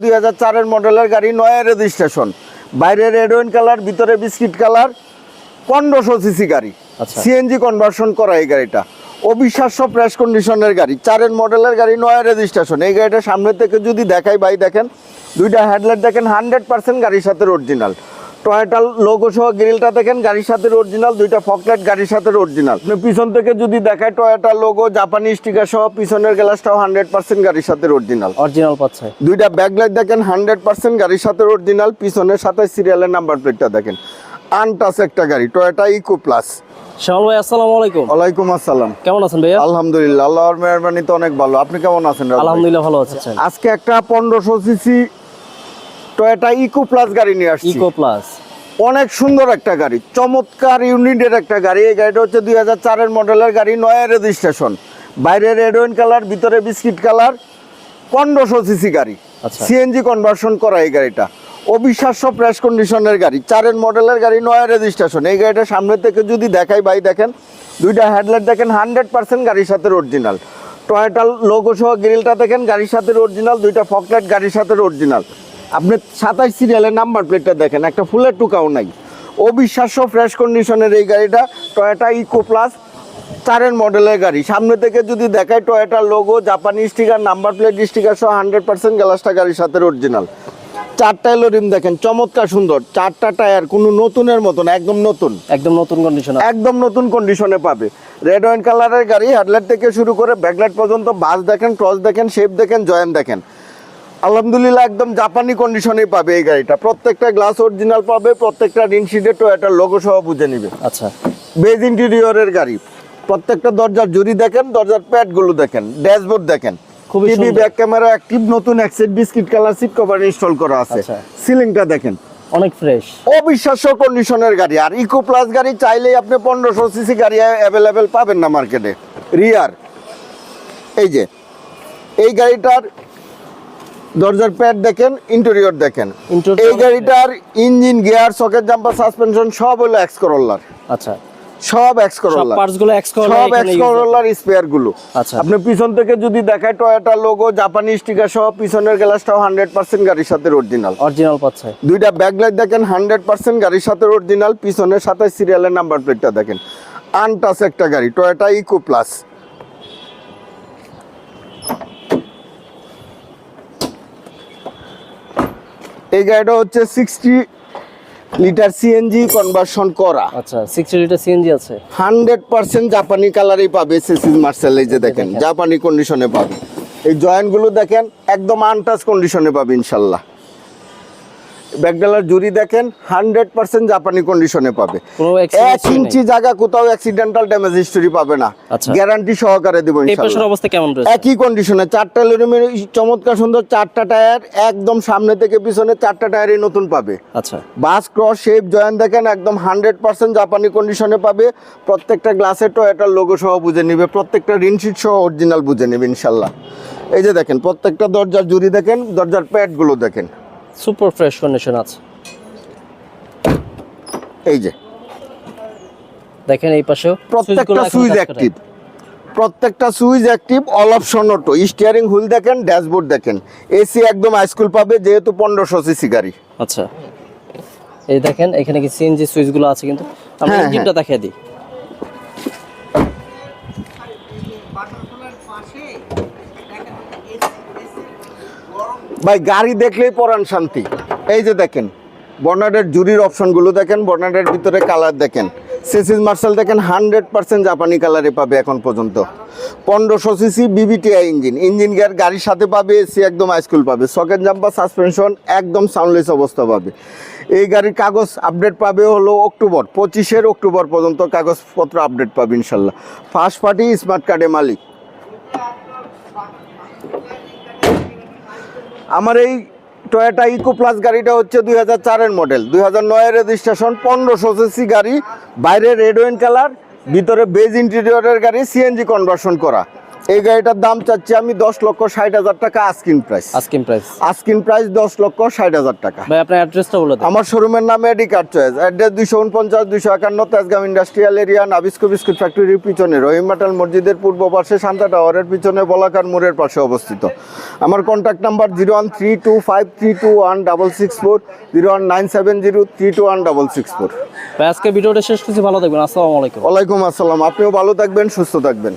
দুই হাজার চারের মডেলের গাড়ি নয়া রেজিস্ট্রেশন বাইরে রেড ওয়াইন কালার ভিতরে বিস্কিট কালার পনেরোশো সিসি গাড়ি। আচ্ছা। সিএনজি কনভার্সন করা এই গাড়িটা। অবিশ্বাস্য প্রেস কন্ডিশনের গাড়ি। চারের মডেলের গাড়ি নয়া রেজিস্ট্রেশন এই গাড়িটা সামনে থেকে যদি দেখাই ভাই দেখেন দুইটা হেডলাইট দেখেন হান্ড্রেড পার্সেন্ট গাড়ির সাথে অরিজিনাল টয়েটাল লোগো সহ গ্রিলটা দেখেন গাড়ির সাথে অরিজিনাল দুইটা ফকলাইট গাড়ির সাথে অরিজিনাল পিছন থেকে যদি দেখায় টয়েটা লোগো জাপানি স্টিকার সহ পিছনের গ্লাসটাও হান্ড্রেড পার্সেন্ট গাড়ির সাথে অরিজিনাল অরিজিনাল পাচ্ছে। দুইটা ব্যাকলাইট দেখেন হান্ড্রেড পার্সেন্ট গাড়ির সাথে অরিজিনাল পিছনের সাথে সিরিয়ালের নাম্বার প্লেটটা দেখেন। আনটাস একটা গাড়ি টয়োটা ইকো প্লাস শ্যামল ভাই আসসালামু আলাইকুম। ওয়ালাইকুম আসসালাম। কেমন আছেন ভাইয়া? আলহামদুলিল্লাহ আল্লাহর মেহরবানিতে অনেক ভালো। আপনি কেমন আছেন আলহামদুলিল্লাহ ভালো আছেন আজকে একটা পনেরোশো সিসি টয়োটা ইকো প্লাস গাড়ি নিয়ে আসছি। ইকো প্লাস অনেক সুন্দর একটা গাড়ি চমৎকার ইউনিটের একটা গাড়ি। এই গাড়িটা হচ্ছে দুই হাজার চারের মডেলের গাড়ি নয়া রেজিস্ট্রেশন বাইরে রেড ওয়াইন কালার ভিতরে বিস্কিট কালার পনেরোশো সিসি গাড়ি। আচ্ছা। সিএনজি কনভার্সন করা এই গাড়িটা। অবিশ্বাস্য প্রেস কন্ডিশনের গাড়ি চারের মডেলের গাড়ি নয়া রেজিস্ট্রেশন এই গাড়িটা সামনে থেকে যদি দেখাই ভাই দেখেন দুইটা হেডলাইট দেখেন হান্ড্রেড পার্সেন্ট গাড়ির সাথে অরিজিনাল টয়েটাল লোগো সহ গ্রিলটা দেখেন গাড়ির সাথে অরিজিনাল দুইটা ফকলাইট গাড়ির সাথে অরিজিনাল আপনি সাতাশ সিরিয়ালের নাম্বার প্লেটটা দেখেন একটা ফুলের টুকাও নাই। অবিশ্বাস্য ফ্রেশ কন্ডিশনের এই গাড়িটা টয়োটা ইকো প্লাস চারের মডেলের গাড়ি। সামনে থেকে যদি দেখায় টয়োটার লোগো জাপানি স্টিকার নাম্বার প্লেট স্টিকার সহ হান্ড্রেড পার্সেন্ট গ্লাসটা গাড়ির সাথে অরিজিনাল চারটা এলো রিম দেখেন চমৎকার সুন্দর। চারটা টায়ার কোনো নতুনের মতন একদম নতুন। একদম নতুন কন্ডিশন একদম নতুন কন্ডিশনে পাবে। রেড ওয়াইন কালারের গাড়ি হেডলাইট থেকে শুরু করে ব্যাকলাইট পর্যন্ত বাস দেখেন ক্রস দেখেন শেপ দেখেন জয়েন দেখেন। আলহামদুলিল্লাহ একদম জাপানি কন্ডিশনেই পাবে এই গাড়িটা। প্রত্যেকটা গ্লাস অরিজিনাল পাবে প্রত্যেকটা রিনশিটে টয়োটার লোগো সহ বুঝে নিবে। আচ্ছা। বেজ ইন্টেরিয়রের গাড়ি। প্রত্যেকটা দরজার জুরি দেখেন দরজার প্যাডগুলো দেখেন ড্যাশবোর্ড দেখেন। খুবই টিভি ব্যাক ক্যামেরা অ্যাক্টিভ নতুন exact biscuit colour seat cover install করা আছে। আচ্ছা। সিলিংটা দেখেন। অনেক ফ্রেশ অবিশ্বাস্য কন্ডিশনের গাড়ি। আর ইকো প্লাস গাড়ি চাইলেই আপনি পনেরোশো সিসি গাড়ি অ্যাভেলেবেল পাবেন না মার্কেটে রিয়ার এই যে এই গাড়িটার দরজার প্যাড দেখেন ইন্টেরিয়র দেখেন। এই গাড়িটার engine gear socket jumper suspension সব হলো এক্স করোলার আচ্ছা। সব এক্স করোলার পার্টসগুলো এক্স করা সব এক্স করোলার স্পেয়ারগুলো আচ্ছা। আপনি পিছন থেকে যদি দেখায় টয়োটা লোগো জাপানি স্টিকার সহ পিছনের গ্লাসটাও হান্ড্রেড পার্সেন্ট গাড়ির সাথে অরিজিনাল অরিজিনাল পাচ্ছে। দুইটা ব্যাকলাইট দেখেন হান্ড্রেড পার্সেন্ট গাড়ির সাথে অরিজিনাল পিছনের সাথে সিরিয়ালের নাম্বার প্লেটটা দেখেন। আনটাস একটা গাড়ি টয়োটা ইকো প্লাস এই গাড়িটা হচ্ছে সিক্সটি লিটার সিএনজি কনভার্সন করা। আচ্ছা সিক্সটি লিটার সিএনজি আছে। হান্ড্রেড পার্সেন্ট জাপানি কালারই পাবে সিসিস মার্সেল এই যে দেখেন দেখেন। জাপানি কন্ডিশনে পাবে। এই জয়েন্টগুলো দেখেন একদম আনটাচ কন্ডিশনে পাবে ইনশাল্লাহ। ব্যাকডালার জুরি দেখেন হান্ড্রেড পার্সেন্ট জাপানি কন্ডিশনে পাবে। এক ইঞ্চি জায়গা কোথাও অ্যাক্সিডেন্টাল ড্যামেজ হিস্টোরি পাবে না। আচ্ছা। গ্যারান্টি সহকারে দেবো অবস্থা কেমন একই কন্ডিশনে চারটা লুরিমের চমৎকার সুন্দর চারটা টায়ার একদম সামনে থেকে পিছনে চারটা টায়ারই নতুন পাবে। আচ্ছা। বাস ক্রস শেপ জয়েন দেখেন একদম হান্ড্রেড পার্সেন্ট জাপানি কন্ডিশনে পাবে। প্রত্যেকটা গ্লাসের টয়েটার লোগো সহ বুঝে নিবে প্রত্যেকটা রিনশিট সহ অরিজিনাল বুঝে নিবে ইনশাল্লাহ। এই যে দেখেন প্রত্যেকটা দরজার জুরি দেখেন দরজার প্যাডগুলো দেখেন। সুপার ফ্রেশ কন্ডিশন আছে। এই যে। দেখেন এই পাশেও প্রত্যেকটা সুইচ অ্যাক্টিভ প্রত্যেকটা switch active all option auto steering wheel দেখেন ড্যাশবোর্ড দেখেন। এসি একদম হাইস্কুল পাবে যেহেতু পনেরোশো সিসি গাড়ি। আচ্ছা। এই দেখেন এখানে কি সিএনজি সুইচগুলো আছে কিন্তু। আমরা হ্যাঁ, ইঞ্জিনটা দেখিয়ে দিই। ভাই, গাড়ি দেখলেই পরান শান্তি। এই যে দেখেন বর্নাডের জুরির অপশনগুলো দেখেন বর্নাডের ভিতরে কালার দেখেন। সিসিস মার্শাল দেখেন হান্ড্রেড পার্সেন্ট জাপানি কালারে পাবে এখন পর্যন্ত। পনেরোশো CC VVTI engine engine gear গাড়ির সাথে পাবে এসি একদম হাইস্কুল পাবে। সকেট জাম্পার সাসপেনশন একদম সাউন্ডলেস অবস্থা পাবে। এই গাড়ির কাগজ আপডেট পাবে হলো অক্টোবর, পঁচিশের অক্টোবর পর্যন্ত কাগজপত্র আপডেট পাবে ইনশাল্লাহ। ফার্স্ট পার্টি স্মার্ট কার্ডে মালিক। আমার এই টয়োটা ইকো প্লাস গাড়িটা হচ্ছে দুই হাজার চারের মডেল দুই হাজার নয়ের রেজিস্ট্রেশন পনেরোশো সিসি গাড়ি, বাইরে রেড ওয়েন কালার ভিতরে বেজ ইন্টেরিয়রের গাড়ি সিএনজি কনভার্সন করা। এই গাড়িটার দাম চাচ্ছি আমি দশ লক্ষ ষাট হাজার টাকা asking price asking price asking price দশ লক্ষ ষাট হাজার টাকা। ভাই আপনার অ্যাড্রেসটা বলে দেন। আমার শোরুমের নাম এডিকার চয়েস অ্যাড্রেস দুশো উনপঞ্চাশ দুশো একান্ন Tejgaon industrial area Nabisco biscuit ফ্যাক্টরির পিছনে। রহিম মাটাল মসজিদের পূর্ব পাশে শান্তা টাওয়ারের পিছনে বলাকার মোড়ের পাশে অবস্থিত। আমার contact number zero one three two five three two one double six four zero one nine seven zero three two one double six four. ভাই আজকে ভিডিওটা শেষ করছি। ভালো থাকবেন। আসসালামু আলাইকুম। ওয়ালাইকুম আসসালাম। আপনিও ভালো থাকবেন সুস্থ থাকবেন।